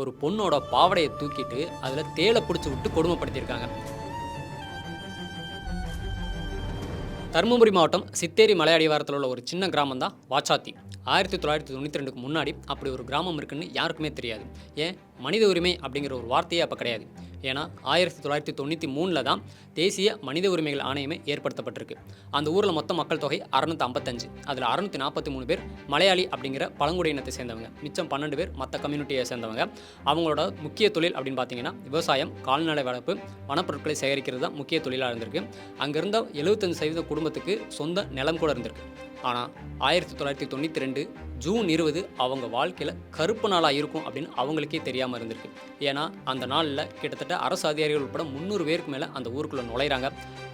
ஒரு பொண்ணோட பாவடையை தூக்கிட்டு அதில் தேலை பிடிச்சி விட்டு கொடுமைப்படுத்தியிருக்காங்க. தருமபுரி மாவட்டம் சித்தேரி மலையடிவாரத்தில் உள்ள ஒரு சின்ன கிராமம் தான் வாச்சாத்தி. ஆயிரத்தி தொள்ளாயிரத்தி தொண்ணூற்றி ரெண்டுக்கு முன்னாடி அப்படி ஒரு கிராமம் இருக்குன்னு யாருக்குமே தெரியாது. ஏன்? மனித உரிமை அப்படிங்கிற ஒரு வார்த்தையே அப்போ கிடையாது. ஏன்னா ஆயிரத்தி தொள்ளாயிரத்தி தொண்ணூற்றி மூணில் தான் தேசிய மனித உரிமைகள் ஆணையமே ஏற்படுத்தப்பட்டிருக்கு. அந்த ஊரில் மொத்த மக்கள் தொகை அறுநூத்தி ஐம்பத்தஞ்சு அதில் அறுநூத்தி நாற்பத்தி மூணு பேர் மலையாளி அப்படிங்கிற பழங்குடியினத்தை சேர்ந்தவங்க. மிச்சம் பன்னெண்டு பேர் மற்ற கம்யூனிட்டியை சேர்ந்தவங்க. அவங்களோட முக்கிய தொழில் அப்படின்னு பார்த்தீங்கன்னா விவசாயம் கால்நடை வளர்ப்பு வனப்பொருட்களை சேகரிக்கிறது தான் முக்கிய தொழிலாக இருந்திருக்கு. அங்கிருந்த எழுபத்தஞ்சு சதவீத குடும்பத்துக்கு சொந்த நிலம் கூட இருந்திருக்கு. ஆனால் ஆயிரத்தி தொள்ளாயிரத்தி தொண்ணூற்றி ரெண்டு ஜூன் இருபது அவங்க வாழ்க்கையில் கருப்பு நாளாக இருக்கும் அப்படின்னு அவங்களுக்கே தெரியாமல் இருந்திருக்கு. ஏன்னா அந்த நாளில் கிட்டத்தட்ட அரசு அதிகாரிகள் உட்பட முந்நூறு பேருக்கு மேலே அந்த ஊருக்குள்ளே நுழையிறாங்க.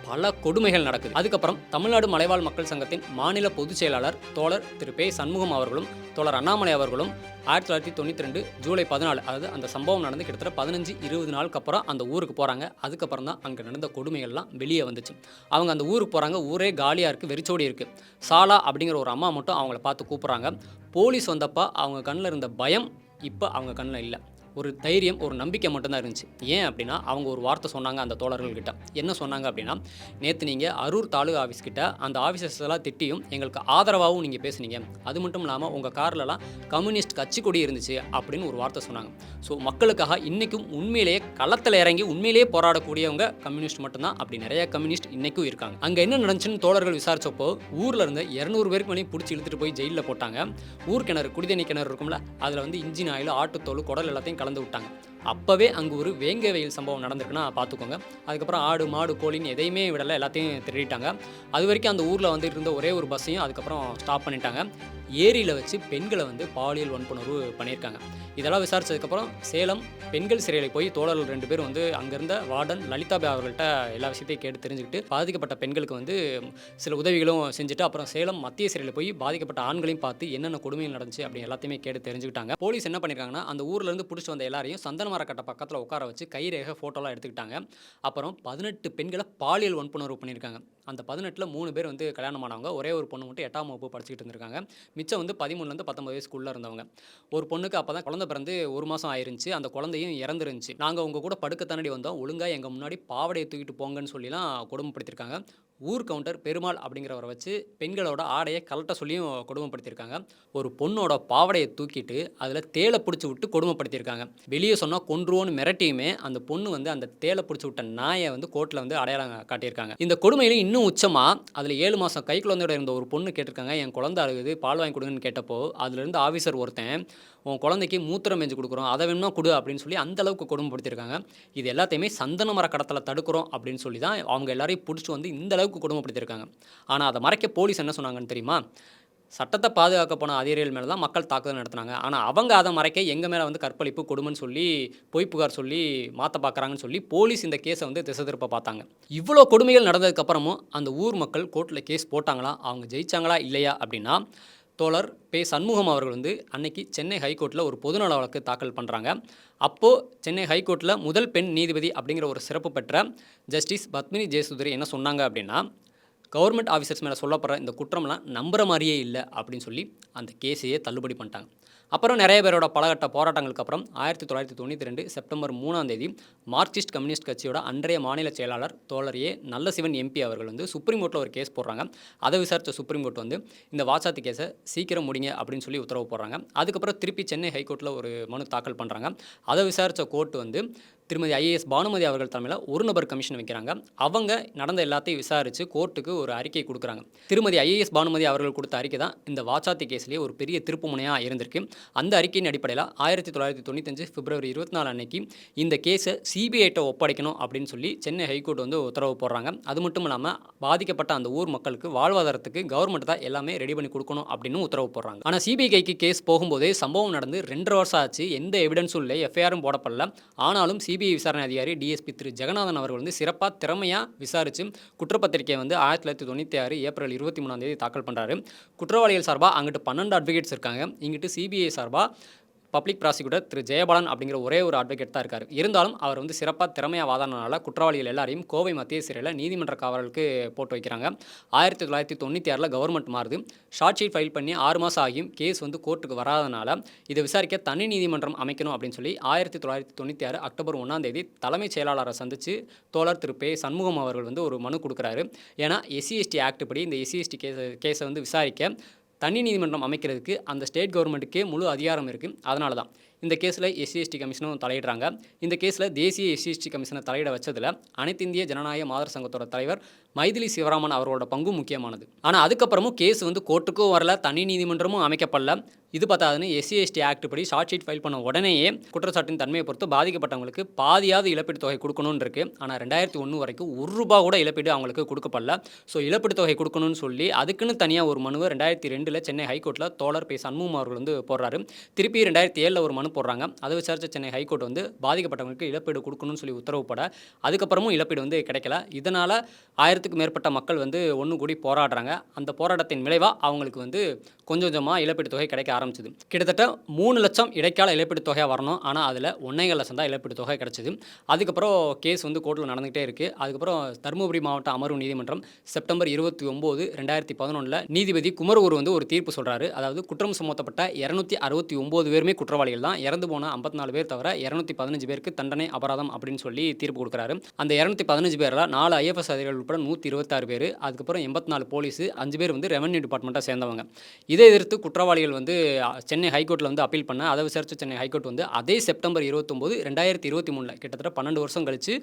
பல கொடுமைகள் நடக்குது. அதுக்கப்புறம் தமிழ்நாடு மலைவாழ் மக்கள் சங்கத்தின் மாநில பொதுச் செயலாளர் தோழர் திரு பே சண்முகம் அவர்களும் தோழர் அண்ணாமலை அவர்களும் ஆயிரத்தி தொள்ளாயிரத்தி தொண்ணூற்றி ரெண்டு ஜூலை பதினாலு அதாவது அந்த சம்பவம் நடந்து கிட்டத்தட்ட பதினஞ்சு இருபது நாளுக்கு அப்புறம் அந்த ஊருக்கு போகிறாங்க அதுக்கப்புறம் தான் அங்கே நடந்த கொடுமைகள்லாம் வெளியே வந்துச்சு. அவங்க அந்த ஊருக்கு போகிறாங்க ஊரே காலியாக இருக்குது வெறிச்சோடி இருக்குது சாலா அப்படிங்கிற ஒரு அம்மா மட்டும் அவங்கள பார்த்து கூப்பிட்றாங்க. போலீஸ் வந்தப்போ அவங்க கண்ணில் இருந்த பயம் இப்போ அவங்க கண்ணில் இல்லை. ஒரு தைரியம் ஒரு நம்பிக்கை மட்டும்தான் இருந்துச்சு. ஏன் அப்படின்னா அவங்க ஒரு வார்த்தை சொன்னாங்க அந்த தோழர்கள்கிட்ட. என்ன சொன்னாங்க அப்படின்னா நேற்று நீங்கள் அரூர் தாலுகா ஆஃபீஸ் கிட்ட அந்த ஆஃபீஸர்ஸ்லாம் திட்டியும் எங்களுக்கு ஆதரவாகவும் நீங்கள் பேசுனீங்க. அது மட்டும் இல்லாமல் உங்கள் கார்லலாம் கம்யூனிஸ்ட் கட்சி கொடி இருந்துச்சு அப்படின்னு ஒரு வார்த்தை சொன்னாங்க. ஸோ மக்களுக்காக இன்றைக்கும் உண்மையிலேயே களத்தில் இறங்கி உண்மையிலேயே போராடக்கூடியவங்க கம்யூனிஸ்ட் மட்டும்தான். அப்படி நிறைய கம்யூனிஸ்ட் இன்றைக்கும் இருக்காங்க. அங்கே என்ன நடந்துச்சுன்னு தோழர்கள் விசாரிச்சப்போ ஊரில் இருந்த இரநூறு பேருக்கு மேலேயும் பிடிச்சி இழுத்துட்டு போய் ஜெயிலில் போட்டாங்க. ஊர் கிணறு குடிதண்ணி கிணறு இருக்கும்ல அதில் வந்து இன்ஜின் ஆயில் ஆட்டுத்தோல் குடல் எல்லாத்தையும் கலந்து விட்டாங்க. அப்போவே அங்கே ஒரு வேங்க வெயில் சம்பவம் நடந்திருக்குன்னா பார்த்துக்கோங்க. அதுக்கப்புறம் ஆடு மாடு கோழின்னு எதையுமே விடலை எல்லாத்தையும் திருடிட்டாங்க. அது வரைக்கும் அந்த ஊரில் வந்து இருந்த ஒரே ஒரு பஸ்ஸையும் அதுக்கப்புறம் ஸ்டாப் பண்ணிட்டாங்க. ஏரியில் வச்சு பெண்களை வந்து பாலியல் வன்புணர்வு பண்ணியிருக்காங்க. இதெல்லாம் விசாரித்ததுக்கப்புறம் சேலம் பெண்கள் சிறையில் போய் தோழர்கள் ரெண்டு பேரும் வந்து அங்கேருந்த வார்டன் லலிதாபே அவர்கள்ட்ட எல்லா விஷயத்தையும் கேட்டு தெரிஞ்சுக்கிட்டு பாதிக்கப்பட்ட பெண்களுக்கு வந்து சில உதவிகளும் செஞ்சுட்டு அப்புறம் சேலம் மத்திய சிறையில் போய் பாதிக்கப்பட்ட ஆண்களையும் பார்த்து என்னென்ன கொடுமைகள் நடந்துச்சு அப்படி எல்லாத்தையுமே கேட்டு தெரிஞ்சுக்கிட்டாங்க. போலீஸ் என்ன பண்ணியிருக்காங்கன்னா அந்த ஊர்லேருந்து பிடிச்சி வந்த எல்லாரையும் மரக்கட்டை பக்கத்தில் உட்கார வச்சு கைரேக ஃபோட்டோலாம் எடுத்துக்கிட்டாங்க. அப்புறம் பதினெட்டு பெண்களை பாலியல் வன்புணர்வு பண்ணியிருக்காங்க. அந்த பதினெட்டில் மூணு பேர் வந்து கல்யாணம் ஆனவங்க. ஒரே ஒரு பொண்ணு மட்டும் எட்டாம் வகுப்பு படிச்சுட்டு இருந்திருக்காங்க. மிச்சம் வந்து பதிமூணுலேருந்து பத்தொம்பது வயசுக்குள்ளே இருந்தவங்க. ஒரு பொண்ணுக்கு அப்போ தான் குழந்தை பிறந்து ஒரு மாதம் ஆயிருந்துச்சு. அந்த குழந்தையும் இறந்துருந்துச்சு. நாங்கள் உங்கள் கூட படுக்க தானடி வந்தோம். ஒழுங்காக எங்கள் முன்னாடி பாவடையை தூக்கிட்டு போங்கன்னு சொல்லிலாம் கொடுமைப்படுத்திருக்காங்க ஊர் கவுண்டர் பெருமாள் அப்படிங்கிறவரை வச்சு பெண்களோட ஆடையை கலட்ட சொல்லியும் கொடுமைப்படுத்தியிருக்காங்க. ஒரு பொண்ணோட பாவடையை தூக்கிட்டு அதில் தேலை பிடிச்சி விட்டு கொடுமைப்படுத்தியிருக்காங்க. வெளியே சொன்னால் கொன்றுவோன்னு மிரட்டியுமே அந்த பொண்ணு வந்து அந்த தேலை பிடிச்சி விட்ட நாயை வந்து கோர்ட்டில் வந்து அடையாளம் காட்டியிருக்காங்க. இந்த கொடுமையிலும் இன்னும் உச்சமாக அதில் ஏழு மாதம் கை குழந்தையோட இருந்த ஒரு பொண்ணு கேட்டிருக்காங்க. என் குழந்தை அழுகுது பால் வாங்கி கொடுங்கன்னு கேட்டப்போ அதுலேருந்து ஆஃபீஸர் ஒருத்தன் உன் குழந்தைக்கு மூத்திரம் மேஞ்சு கொடுக்குறோம் அதை வேணும்னா கொடு அப்படின்னு சொல்லி அந்த அளவுக்கு கொடுமைப்படுத்தியிருக்காங்க. இது எல்லாத்தையுமே சந்தன மர கடத்தலை தடுக்கிறோம் அப்படின்னு சொல்லி தான் அவங்க எல்லாரையும் பிடிச்சி வந்து இந்த அளவுக்கு கொடுமைப்படுத்தியிருக்காங்க ஆனால் அதை மறைக்க போலீஸ் என்ன சொன்னாங்கன்னு தெரியுமா? சட்டத்தை பாதுகாக்க போன அதிகாரிகள் மேலே தான் மக்கள் தாக்குதல் நடத்துனாங்க. ஆனால் அவங்க அதை மறைக்க எங்கள் மேலே வந்து கற்பழிப்பு கொடுமைன்னு சொல்லி பொய் புகார் சொல்லி மாற்ற பார்க்குறாங்கன்னு சொல்லி போலீஸ் இந்த கேஸை வந்து திசை திருப்ப பார்த்தாங்க. இவ்வளோ கொடுமைகள் நடந்ததுக்கப்புறமும் அந்த ஊர் மக்கள் கோர்ட்டில் கேஸ் போட்டாங்களா? அவங்க ஜெயிச்சாங்களா? இல்லையா? அப்படின்னா தோழர் பே சண்முகம் அவர்கள் வந்து அன்னைக்கு சென்னை ஹைகோர்ட்டில் ஒரு பொதுநல வழக்கு தாக்கல் பண்ணுறாங்க அப்போது சென்னை ஹைகோர்ட்டில் முதல் பெண் நீதிபதி அப்படிங்கிற ஒரு சிறப்பு பெற்ற ஜஸ்டிஸ் பத்மினி ஜெயசுதரி என்ன சொன்னாங்க அப்படின்னா கவர்மெண்ட் ஆஃபீஸர்ஸ் மேலே சொல்லப்படுற இந்த குற்றம்லாம் நம்புகிற மாதிரியே இல்லை அப்படின்னு சொல்லி அந்த கேஸையே தள்ளுபடி பண்ணிட்டாங்க. அப்புறம் நிறைய பேரோட பலகட்ட போராட்டங்களுக்கு அப்புறம் ஆயிரத்தி தொள்ளாயிரத்தி தொண்ணூற்றி ரெண்டு செப்டம்பர் மூணாம் தேதி மார்க்சிஸ்ட் கம்யூனிஸ்ட் கட்சியோட அன்றைய மாநில செயலாளர் தோழர் ஏ நல்ல சிவன் எம்பி அவர்கள் வந்து சுப்ரீம் கோர்ட்டில் ஒரு கேஸ் போடுறாங்க. அதை விசாரித்த சுப்ரீம் கோர்ட் வந்து இந்த வாச்சாத்தி கேஸை சீக்கிரம் முடிங்க அப்படின்னு சொல்லி உத்தரவு போடுறாங்க. அதுக்கப்புறம் திருப்பி சென்னை ஹைகோர்ட்டில் ஒரு மனு தாக்கல் பண்ணுறாங்க அதை விசாரித்த கோர்ட் வந்து திருமதி ஐஏஎஸ் பானுமதி அவர்கள் தலைமையில் ஒரு நபர் கமிஷன் வைக்கிறாங்க. அவங்க நடந்த எல்லாத்தையும் விசாரித்து கோர்ட்டுக்கு ஒரு அறிக்கை கொடுக்குறாங்க. திருமதி ஐஏஎஸ் பானுமதி அவர்கள் கொடுத்த அறிக்கை தான் இந்த வாச்சாத்தி கேஸ்லேயே ஒரு பெரிய திருப்புமுனையாக இருந்திருக்கு அந்த அறிக்கையின் அடிப்படையில் ஆயிரத்தி தொள்ளாயிரத்தி தொண்ணூத்தஞ்சு பிப்ரவரி இருபத்தி நாலு அன்னைக்கு இந்த கேஸை சிபிஐட்ட ஒப்படைக்கணும் அப்படின்னு சொல்லி சென்னை ஹைகோர்ட் வந்து உத்தரவு போடுறாங்க. அது மட்டும் இல்லாமல் பாதிக்கப்பட்ட அந்த ஊர் மக்களுக்கு வாழ்வாதாரத்துக்கு கவர்மெண்ட் தான் எல்லாமே ரெடி பண்ணி கொடுக்கணும் அப்படின்னு உத்தரவு போடுறாங்க. ஆனால் சிபிஐ கைக்கு கேஸ் போகும்போதே சம்பவம் நடந்து ரெண்டரை வருஷம் ஆச்சு. எந்த எவிடன்ஸும் இல்லை. எஃப்ஐஆரும் போடப்படல. ஆனாலும் சிபிஐ விசாரணை அதிகாரி டிஎஸ்பி திரு. ஜெகநாதன் அவர்கள் வந்து சிறப்பாக திறமையாக விசாரித்து குற்றப்பத்திரிகை வந்து ஆயிரத்தி தொள்ளாயிரத்தி தொண்ணூற்றி ஆறு ஏப்ரல் இருபத்தி மூணாம் தேதி தாக்கல் பண்ணுறாரு குற்றவாளிகள் சார்பாக அங்கிட்டு பன்னெண்டு அட்வொகேட்ஸ் இருக்காங்க. இங்கிட்டு சிபிஐ சார்பாக பப்ளிக் ப்ராசிக்யூட்டர் திரு ஜெயபாலன் அப்படிங்கிற ஒரே ஒரு அட்வொகேட் தான் இருக்கார். இருந்தாலும் அவர் வந்து சிறப்பாக திறமையாக வாதாடினால குற்றவாளிகள் எல்லாரையும் கோவை மத்திய சிறையில் நீதிமன்ற காவலுக்கு போட்டு வைக்கிறாங்க. ஆயிரத்தி தொள்ளாயிரத்தி தொண்ணூற்றி ஆறில் கவர்மெண்ட் மாறுது. ஷார்ட் ஷீட் ஃபைல் பண்ணி ஆறு மாதம் ஆகியும் கேஸ் வந்து கோர்ட்டுக்கு வராதனால இதை விசாரிக்க தனி நீதிமன்றம் அமைக்கணும் அப்படின்னு சொல்லி ஆயிரத்தி தொள்ளாயிரத்தி தொண்ணூற்றி ஆறு அக்டோபர் ஒன்றாம் தேதி தலைமைச் செயலாளரை சந்தித்து தோழர் திரு பே சண்முகம் அவர்கள் வந்து ஒரு மனு கொடுக்குறாரு. ஏன்னா எஸ்சி எஸ்டி ஆக்ட் படி இந்த எஸ்சி எஸ்டி கேஸை கேஸை வந்து விசாரிக்க தனி நீதிமன்றம் அமைக்கிறதுக்கு அந்த ஸ்டேட் கவர்மெண்ட்டுக்கே முழு அதிகாரம் இருக்குது அதனால தான் இந்த கேஸில் எஸ்சிஎஸ்டி கமிஷனும் தலையிடுறாங்க. இந்த கேஸில் தேசிய எஸ்சிஎஸ்டி கமிஷனை தலையிட வச்சதில் அனைத்து இந்திய ஜனநாயக மாதர் சங்கத்தோட தலைவர் மைதிலி சிவராமன் அவர்களோட பங்கும் முக்கியமானது. ஆனால் அதுக்கப்புறமும் கேஸ் வந்து கோர்ட்டுக்கும் வரல தனி நீதிமன்றமும் அமைக்கப்படல. இது பார்த்தாதுன்னு எஸ்சி எஸ்டி ஆக்ட் படி ஷார்ட் ஷீட் ஃபைல் பண்ண உடனேயே குற்றச்சாட்டின் தன்மையை பொறுத்து பாதிக்கப்பட்டவங்களுக்கு பாதியாவது இழப்பீடு தொகை கொடுக்கணும்னு இருக்கு ஆனால் ரெண்டாயிரத்தி ஒன்று வரைக்கும் ஒரு ரூபா கூட இழப்பீடு அவங்களுக்கு கொடுக்கப்படல. ஸோ இழப்பீடு தொகை கொடுக்கணும்னு சொல்லி அதுக்குன்னு தனியாக ஒரு மனுவை ரெண்டாயிரத்தி ரெண்டில் சென்னை ஹைகோர்ட்டில் தோழர் பே சண்முகம் அவர்கள் வந்து போடுறாரு. திருப்பி ரெண்டாயிரத்தி ஏழில் ஒரு மனு போடுறாங்க. அதை விசாரிச்ச சென்னை ஹைகோர்ட் வந்து பாதிக்கப்பட்டவங்களுக்கு இழப்பீடு கொடுக்கணும்னு சொல்லி உத்தரவுப்பட. அதுக்கப்புறமும் இழப்பீடு வந்து கிடைக்கல. இதனால் ஆயிரத்துக்கும் மேற்பட்ட மக்கள் வந்து ஒன்று கூடி போராடுறாங்க. அந்த போராட்டத்தின் விளைவாக அவங்களுக்கு வந்து கொஞ்சம் கொஞ்சமாக இழப்பீடு தொகை கிடைக்க ஆரம்பிச்சது. கிட்டத்தட்ட மூணு லட்சம் இடைக்கால இழப்பீடு தொகையாக வரணும். ஆனால் அதில் ஒன்றேகால் லட்சம் தான் இழப்பீடு தொகை கிடச்சிது. அதுக்கப்புறம் கேஸ் வந்து கோர்ட்டில் நடந்துகிட்டே இருக்குது அதுக்கப்புறம் தருமபுரி மாவட்ட அமர்வு நீதிமன்றம் செப்டம்பர் இருபத்தி ஒம்பது ரெண்டாயிரத்தி பதினொன்றில் நீதிபதி குமரூர் வந்து ஒரு தீர்ப்பு சொல்கிறாரு அதாவது குற்றம் சுமத்தப்பட்ட இரநூத்தி அறுபத்தி ஒம்பது பேருமே குற்றவாளிகள் தான். இறந்து போன ஐம்பத்தி நாலு பேர் தவிர இரநூத்தி பதினஞ்சு பேருக்கு தண்டனை அபராதம் அப்படின்னு சொல்லி தீர்ப்பு கொடுக்குறாரு. அந்த இரநூத்தி பதினஞ்சு பேரில் நாலு ஐஎஃப்எஸ் அதிகாரிகள் உட்பட நூற்றி இருபத்தாறு பேர் அதுக்கப்புறம் எண்பத்தி நாலு போலீஸ் அஞ்சு பேர் வந்து ரெவன்யூ டிபார்ட்மெண்ட்டாக சேர்ந்தவங்க. இதை எதிர்த்து குற்றவாளிகள் வந்து சென்னை ஹைகோர்ட்டில் வந்து அப்பீல் பண்ண அதை விசாரித்த சென்னை ஹைகோர்ட் வந்து அதே செப்டம்பர் இருபத்தொம்போது ரெண்டாயிரத்தி இருபத்தி மூணில் கிட்டத்தட்ட பன்னெண்டு வருஷம் கழிச்சு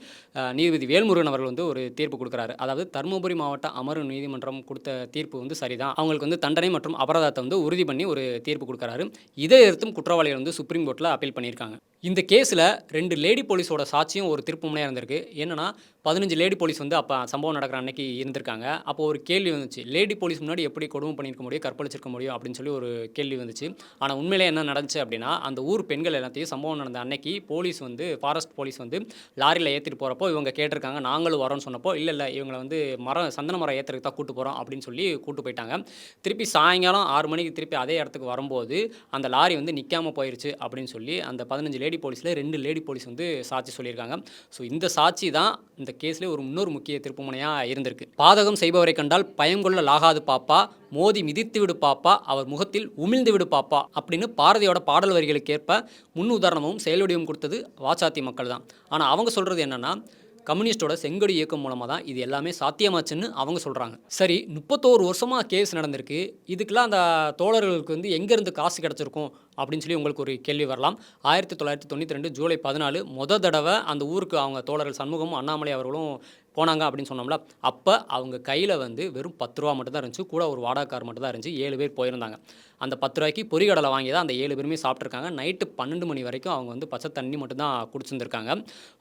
நீதிபதி வேல்முருகன் அவர்கள் வந்து ஒரு தீர்ப்பு கொடுக்குறாரு. அதாவது தருமபுரி மாவட்ட அமர்வு நீதிமன்றம் கொடுத்த தீர்ப்பு வந்து சரிதான். அவங்களுக்கு வந்து தண்டனை மற்றும் அபராதத்தை வந்து உறுதி பண்ணி ஒரு தீர்ப்பு கொடுக்குறாரு. இதை எதிர்த்தும் குற்றவாளிகள் வந்து சுப்ரீம் கோர்ட்டில் அப்பீல் பண்ணியிருக்காங்க. இந்த கேஸில் ரெண்டு லேடி போலீஸோட சாட்சியும் ஒரு திருப்புமுனையாக இருந்திருக்கு. என்னென்னா பதினஞ்சு லேடி போலீஸ் வந்து அப்போ சம்பவம் நடக்கிற அன்னைக்கு இருந்திருக்காங்க. அப்போ ஒரு கேள்வி வந்துச்சு லேடி போலீஸ் முன்னாடி எப்படி கொடுமை பண்ணியிருக்க முடியும் கற்பழிச்சிருக்க முடியும்? அப்படின்னு சொல்லி ஒரு கேள்வி வந்துச்சு. ஆனால் உண்மையிலே என்ன நடந்துச்சு அப்படின்னா அந்த ஊர் பெண்கள் எல்லாத்தையும் சம்பவம் நடந்த அன்னைக்கு போலீஸ் வந்து ஃபாரஸ்ட் போலீஸ் வந்து லாரியில் ஏற்றிட்டு போகிறப்போ இவங்க கேட்டிருக்காங்க நாங்களும் வரோம்னு சொன்னப்போ இல்லை இல்லை இவங்களை வந்து மரம் சந்தன மரம் ஏற்றுறதுக்கு தான் கூட்டு போகிறோம் அப்படின்னு சொல்லி கூட்டு போயிட்டாங்க. திருப்பி சாயங்காலம் ஆறு மணிக்கு திருப்பி அதே இடத்துக்கு வரும்போது அந்த லாரி வந்து நிற்காம போயிடுச்சு அப்படின்னு சொல்லி அந்த பதினஞ்சு லேடி லேடி போலீஸில் ரெண்டு லேடி போலீஸ் வந்து சாட்சி சொல்லியிருக்காங்க. ஸோ இந்த சாட்சி தான் இந்த கேஸில் ஒரு இன்னொரு முக்கிய திருப்புமுனையாக இருந்திருக்கு. பாதகம் செய்பவரை கண்டால் பயங்கொள்ள லாகாது பாப்பா மோதி மிதித்து விடு பாப்பா அவர் முகத்தில் உமிழ்ந்து விடு பாப்பா அப்படின்னு பாரதியோட பாடல் வரிகளுக்கு ஏற்ப முன் உதாரணமும் செயல்வடிவும் கொடுத்தது வாச்சாத்தி மக்கள் தான். ஆனால் அவங்க சொல்கிறது என்னென்னா கம்யூனிஸ்டோட செங்கடி இயக்கம் மூலமாக தான் இது எல்லாமே சாத்தியமாச்சுன்னு அவங்க சொல்கிறாங்க சரி முப்பத்தோரு வருஷமாக கேஸ் நடந்திருக்கு. இதுக்கெல்லாம் அந்த தோழர்களுக்கு வந்து எங்கேருந்து காசு கிடச்சிருக்கும்? அப்படின்னு சொல்லி உங்களுக்கு ஒரு கேள்வி வரலாம். ஆயிரத்தி தொள்ளாயிரத்தி தொண்ணூற்றி ரெண்டு ஜூலை பதினாலு முத தடவை அந்த ஊருக்கு அவங்க தோழர்கள் சண்முகமும் அண்ணாமலை அவர்களும் போனாங்க அப்படின்னு சொன்னோம்ல அப்போ அவங்க கையில் வந்து வெறும் பத்து ரூபா மட்டும் தான் இருந்துச்சு. கூட ஒரு வாடகைக்கார் மட்டும்தான் மட்டும் தான் இருந்துச்சு. ஏழு பேர் போயிருந்தாங்க. அந்த பத்து ரூபாய்க்கு பொறிகடலை வாங்கி தான் அந்த ஏழு பேருமே சாப்பிட்ருக்காங்க நைட்டு பன்னெண்டு மணி வரைக்கும் அவங்க வந்து பச்சை தண்ணி மட்டும் தான் குடிச்சிருந்துருக்காங்க.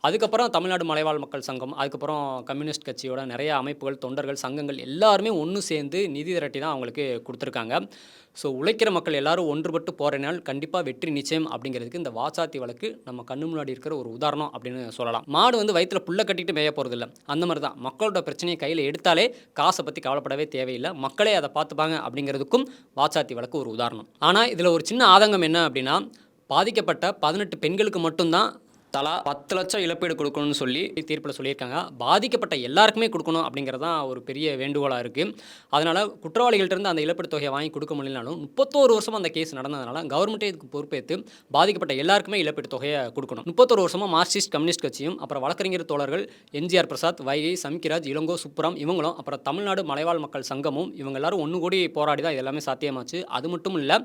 அதுக்கப்புறம் தமிழ்நாடு மலைவாழ் மக்கள் சங்கம் அதுக்கப்புறம் கம்யூனிஸ்ட் கட்சியோட நிறைய அமைப்புகள் தொண்டர்கள் சங்கங்கள் எல்லாருமே ஒன்று சேர்ந்து நிதி திரட்டி தான் அவங்களுக்கு கொடுத்துருக்காங்க. ஸோ உழைக்கிற மக்கள் எல்லாரும் ஒன்றுபட்டு போகிறனால் கண்டிப்பாக வெற்றி நிச்சயம் அப்படிங்கிறதுக்கு இந்த வாச்சாத்தி வழக்கு நம்ம கண்ணு முன்னாடி இருக்கிற ஒரு உதாரணம் அப்படின்னு சொல்லலாம். மாடு வந்து வயிற்றுல புல்லை கட்டிட்டு மேய போகிறதில்ல அந்த மாதிரி தான் மக்களோட பிரச்சனையை கையில் எடுத்தாலே காசை பற்றி கவலைப்படவே தேவையில்லை. மக்களே அதை பார்த்துப்பாங்க அப்படிங்கிறதுக்கும் வாச்சாத்தி வழக்கு ஒரு உதாரணம். ஆனால் இதில் ஒரு சின்ன ஆதங்கம் என்ன அப்படின்னா பாதிக்கப்பட்ட பதினெட்டு பெண்களுக்கு மட்டும்தான் தலா பத்து லட்சம் இழப்பீடு கொடுக்கணும்னு சொல்லி தீர்ப்பில் சொல்லியிருக்காங்க. பாதிக்கப்பட்ட எல்லாருக்குமே கொடுக்கணும் அப்படிங்கிறது தான் ஒரு பெரிய வேண்டுகோளாக இருக்குது அதனால் குற்றவாளிகள்ட்ட அந்த இழப்பீடு தொகையை வாங்கி கொடுக்க முடியலனாலும் முப்பத்தோரு வருஷம் அந்த கேஸ் நடந்ததுனால கவர்மெண்ட்டே இதுக்கு பொறுப்பேற்று பாதிக்கப்பட்ட எல்லாருக்குமே இழப்பீடு தொகையை கொடுக்கணும். முப்பத்தோரு வருஷமாக மார்க்சிஸ்ட் கம்யூனிஸ்ட் கட்சியும் அப்புறம் வழக்கறிஞர் தோழர்கள் எம்ஜிஆர் பிரசாத் வைகை சமிக்கிராஜ் இளங்கோ சுப்புரம் இவங்களும் அப்புறம் தமிழ்நாடு மலைவாழ் மக்கள் சங்கமும் இவங்க எல்லாரும் ஒன்று கூடி போராடி தான் இது எல்லாமே சாத்தியமாச்சு. அது மட்டும் இல்லை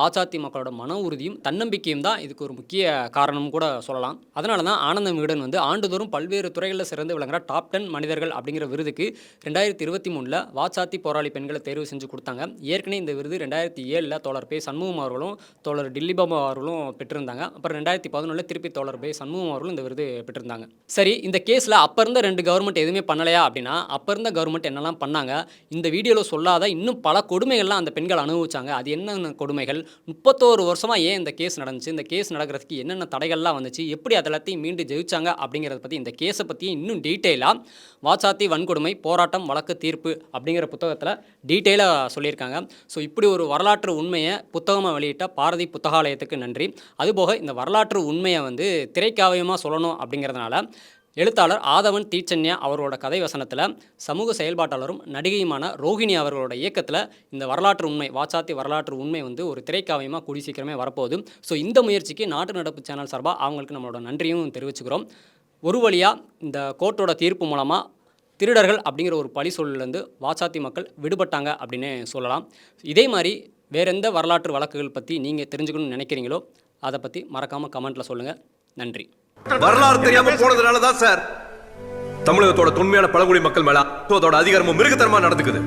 வாச்சாத்தி மக்களோட மன உறுதியும் தன்னம்பிக்கையும் தான் இதுக்கு ஒரு முக்கிய காரணம் கூட சொல்லலாம். அதனால தான் ஆனந்த விகடன் வந்து ஆண்டுதோறும் பல்வேறு துறைகளில் சிறந்து விளங்குற டாப் டென் மனிதர்கள் அப்படிங்கிற விருதுக்கு ரெண்டாயிரத்தி இருபத்தி மூணில் வாச்சாத்தி போராளி பெண்களை தேர்வு செஞ்சு கொடுத்தாங்க. ஏற்கனவே இந்த விருது ரெண்டாயிரத்தி ஏழில் தோழர் பே சண்முகம் அவர்களும் தோழர் டில்லிபாபா அவர்களும் பெற்றிருந்தாங்க. அப்புறம் ரெண்டாயிரத்தி பதினொன்றில் திருப்பி தோழர் பே சண்முகம் அவர்களும் இந்த விருது பெற்றிருந்தாங்க. சரி இந்த கேஸில் அப்போ இருந்த ரெண்டு கவர்மெண்ட் எதுவுமே பண்ணலையா அப்படின்னா அப்போ இருந்த கவர்மெண்ட் என்னெல்லாம் பண்ணாங்க? இந்த வீடியோவில் சொல்லாத இன்னும் பல கொடுமைகள்லாம் அந்த பெண்கள் அனுபவிச்சாங்க. அது என்னென்ன கொடுமைகள்? முப்பத்தோரு வருஷமாக ஏன் இந்த கேஸ் நடந்துச்சு? இந்த கேஸ் நடக்கிறதுக்கு என்னென்ன தடைகள்லாம் வந்துச்சு? எப்படி அது எல்லாத்தையும் மீண்டு ஜெயிச்சாங்க அப்படிங்கிறத பற்றி இந்த கேஸை பற்றி இன்னும் டீட்டெயிலாக வாச்சாத்தி வன்கொடுமை போராட்டம் வழக்கு தீர்ப்பு அப்படிங்கிற புத்தகத்தில் டீட்டெயிலாக சொல்லியிருக்காங்க. ஸோ இப்படி ஒரு வரலாற்று உண்மையை புத்தகமாக வெளியிட்ட பாரதி புத்தகாலயத்துக்கு நன்றி. அதுபோக இந்த வரலாற்று உண்மையை வந்து திரைக்காவியமாக சொல்லணும் அப்படிங்கிறதுனால எழுத்தாளர் ஆதவன் தீச்சன்யா அவர்களோட கதை வசனத்தில் சமூக செயல்பாட்டாளரும் நடிகையுமான ரோஹிணி அவர்களோட இயக்கத்தில் இந்த வரலாற்று உண்மை வாச்சாத்தி வரலாற்று உண்மை வந்து ஒரு திரைக்காவியமாக கூடி சீக்கிரமே வரப்போகுது. ஸோ இந்த முயற்சிக்கு நாட்டு நடப்பு சேனல் சார்பாக அவங்களுக்கு நம்மளோட நன்றியும் தெரிவிச்சுக்கிறோம். ஒரு வழியாக இந்த கோர்ட்டோட தீர்ப்பு மூலமாக திருடர்கள் அப்படிங்கிற ஒரு பழி சொல்லிலேருந்து வாச்சாத்தி மக்கள் விடுபட்டாங்க அப்படின்னு சொல்லலாம். இதே மாதிரி வேற எந்த வரலாற்று வழக்குகள் பற்றி நீங்கள் தெரிஞ்சுக்கணும்னு நினைக்கிறீங்களோ அதை பற்றி மறக்காமல் கமெண்ட்டில் சொல்லுங்கள் நன்றி. வரலாறு தெரியாம போனதுனால தான் சார் தமிழகத்தோட தொன்மையான பழங்குடி மக்கள் மேல அதோட அதிகாரமும் மிருகத்தனமா நடந்துக்குது.